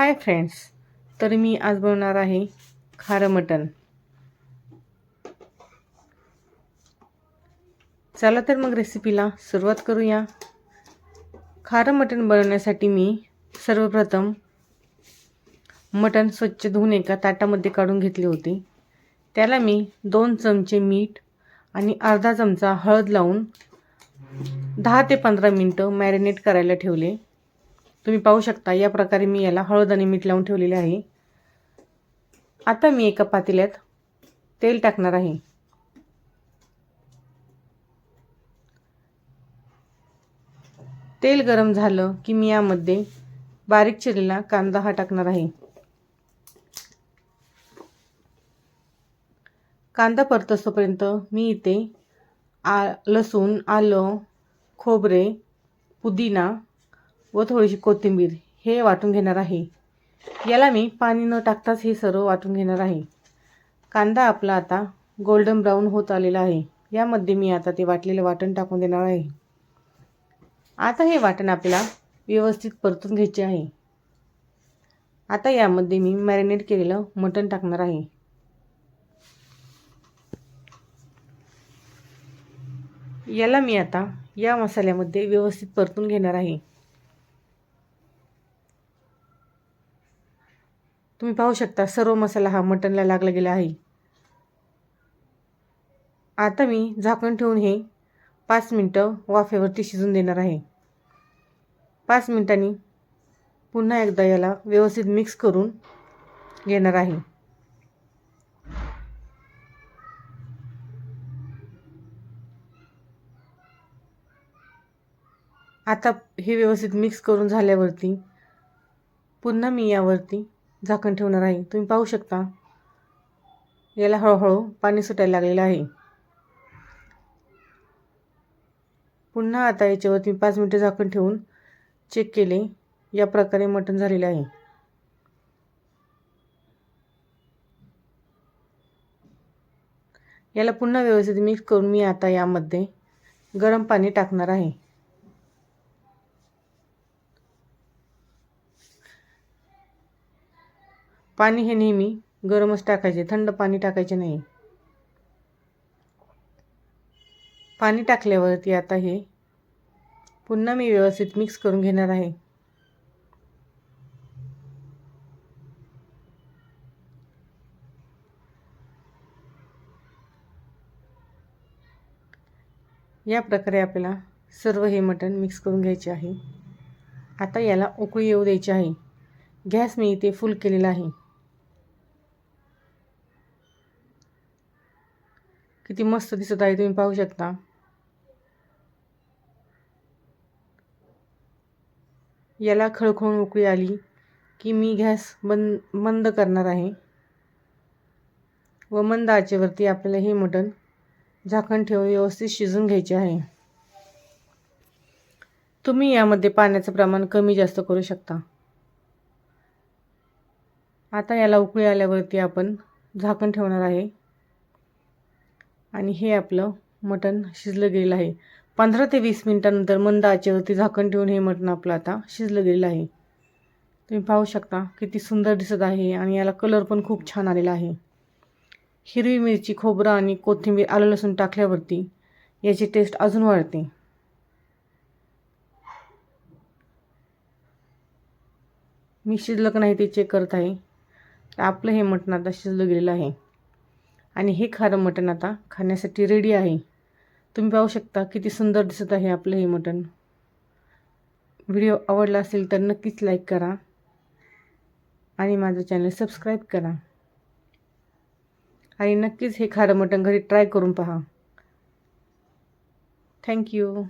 Hi friends तर मी आज बनवणार आहे खारं मटण. चला तर मग रेसिपीला सुरुवात करूया. खारं मटण बनवण्यासाठी मी सर्वप्रथम मटण स्वच्छ धुवून एका ताटामध्ये काढून घेतले होते. त्याला मी दोन चमचे मीठ आणि अर्धा चमचा हळद लावून दहा ते पंधरा मिनटं मॅरिनेट करायला ठेवले. तुम्ही पाहू शकता या प्रकारे मी याला हळद आणि मीठ लावून ठेवलेले आहे. आता मी एका पातेल्यात तेल टाकणार आहे. तेल गरम झालं की मी यामध्ये बारीक चिरलेला कांदा हा टाकणार आहे. कांदा परतसोपर्यंत मी इथे आ लसूण आलं खोबरे पुदिना व थोडीशी कोथिंबीर हे वाटून घेणार आहे. याला मी पाणी न टाकताच हे सर्व वाटून घेणार आहे. कांदा आपला आता गोल्डन ब्राऊन होत आलेला आहे. यामध्ये मी आता ते वाटलेलं वाटण टाकून देणार आहे. आता हे वाटण आपल्याला व्यवस्थित परतून घ्यायचे आहे. आता यामध्ये मी मॅरिनेट केलेलं मटण टाकणार आहे. याला मी आता या मसाल्यामध्ये व्यवस्थित परतून घेणार आहे. तुम्ही पाहू शकता सर्व मसाला हा मटनला लागला गेला आहे. आता मी झाकण ठेवून हे पाच मिनटं वाफेवरती शिजून देणार आहे. पाच मिनटांनी पुन्हा एकदा याला व्यवस्थित मिक्स करून घेणार आहे. आता हे व्यवस्थित मिक्स करून झाल्यावरती पुन्हा मी यावरती झाकण ठेवणार आहे. तुम्ही पाहू शकता. याला हळूहळू पाणी सुटायला लागलेलं आहे. पुन्हा आता याच्यावरती पाच मिनटं झाकण ठेवून चेक केले. या प्रकारे मटण झालेले आहे. याला पुन्हा व्यवस्थित मिक्स करून मी आता यामध्ये गरम पाणी टाकणार आहे. पाणी हे नेहमी गरमच टाकायचे थंड पाणी टाकायचे नाही. पाणी टाकल्यावरती आता हे पुन्हा मी व्यवस्थित मिक्स करून घेणार आहे. या प्रकारे आपल्याला सर्व हे मटण मिक्स करून घ्यायचे आहे. आता याला उकळी येऊ द्यायची आहे. गॅस मी इथे फुल केलेला आहे. किती मस्त दिसत आहे तुम्ही पाहू शकता. याला खळखळून उकळी आली की मी गॅस बंद मंद करणार आहे. व मंद आचेवरती आपल्याला हे मटण झाकण ठेवून व्यवस्थित शिजून घ्यायचे आहे. तुम्ही यामध्ये पाण्याचं प्रमाण कमी जास्त करू शकता. आता याला उकळी आल्यावरती आपण झाकण ठेवणार आहे. आणि हे आपलं मटण शिजलं गेलेलं आहे. पंधरा ते वीस मिनटानंतर मंद आचेवरती झाकण ठेवून हे मटण आपलं आता शिजलं गेलेलं आहे. तुम्ही पाहू शकता किती सुंदर दिसत आहे आणि याला कलर पण खूप छान आलेला आहे. हिरवी मिरची खोबरं आणि कोथिंबीर आलं लसूण टाकल्यावरती याची टेस्ट अजून वाढते. मी शिजलं का नाही ते चेक करत आहे. आपलं हे मटण आता शिजलं गेलेलं आहे. आणि हे खारं मटण आता खाण्यासाठी रेडी आहे. तुम्ही पाहू शकता किती सुंदर दिसत आहे आपलं हे मटण. व्हिडिओ आवडला असेल तर नक्कीच लाईक करा. आणि माझं चॅनल सबस्क्राईब करा. आणि नक्कीच हे खारं मटण घरी ट्राय करून पहा. थँक्यू